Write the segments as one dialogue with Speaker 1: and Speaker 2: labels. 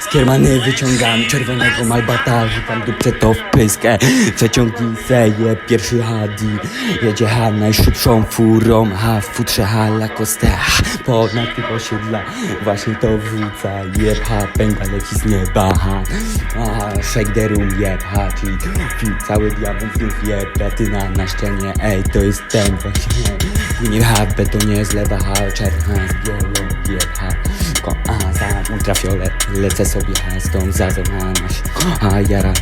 Speaker 1: Z kiermany wyciągam czerwonego malbata Rzucam dupce to w pyskę Przeciągnij seje, pierwszy hadi Jedzie ha najszybszą furą Ha w futrze ha la coste ha, Ponad tych osiedla Właśnie to wrzuca Jeb ha, pęga leci z nieba ha. Aha, shake the room jeb ha Czyli cały diabeł znów jeb Platyna na ścianie, ej to jest ten właśnie. Winnie ha, betonie ha Czerw ha, z bielą jeb a za ultrafiolet Lecę sobie ha, z tą zazą ha maś A jara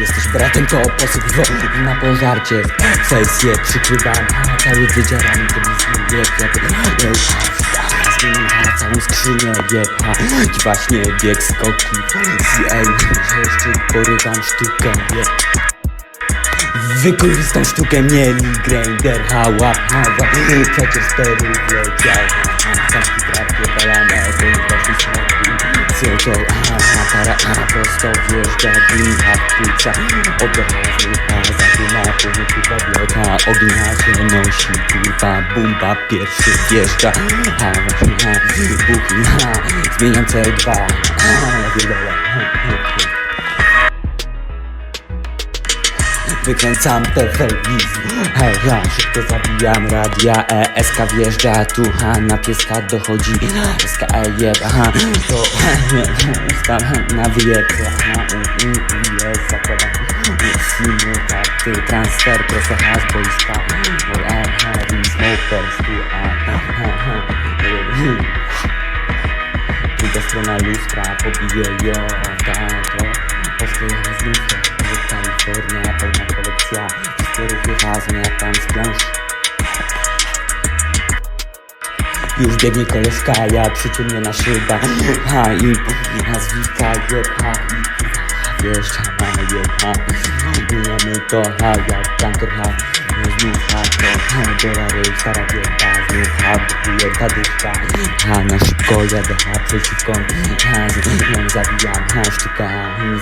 Speaker 1: Jesteś bratem, to posyp wody na pożarcie Sesję przykrywam, cały wydzierany to blisko wiek jak Ej, a, Zmieniam ha, całą skrzynię jeba Właśnie bieg skoki Z ej, jeszcze porywam sztukę. Jeb Wykurwistą sztukę mieli grinder hała hawa Przecież stery leciał Samki trapie balane To właśnie smoki Co to aha para a prosto wjeżdża Dym a płuca Oddecha a zadyma Powódku tableta Ognia się nosi Kurwa bumba pierwszy wjeżdża Ha ha Buchni ha Zmieniam C2 Ha Wieldoła Wykręcam te felgi Hej, ja szybko zabijam radia ESK wjeżdża tu, ha, na pieska dochodzi SK E jeb, aha, to usta na wyjeb, aha, u, jest, zakładam Simu, karty, transfer, proszę ha, z boiska Bo e, ha, ring smokers, tu, a, ha, ha, ha Druga strona lustra, pobije ją, tak, to Postojemy z lufą, ruchy hazm, jak tam spląż Już biegnie koleżka, ja przyciemniona szyba. Ha i nazwiska jeb, ha i Wiesz, ha, jeb, ha. Bijemy to, ha, jak kantor, ha. Znów, ha, to, ha, dolary, stara bieda Znów, ha, bukuje ta dyszka. Ha, na szybko jadę, ha, przeciwko. Ha, ją zabijam, ha, sztuka,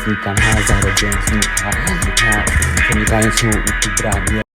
Speaker 1: znikam, ha, zarobię znów, ha. Ha, przenikając mu ubranie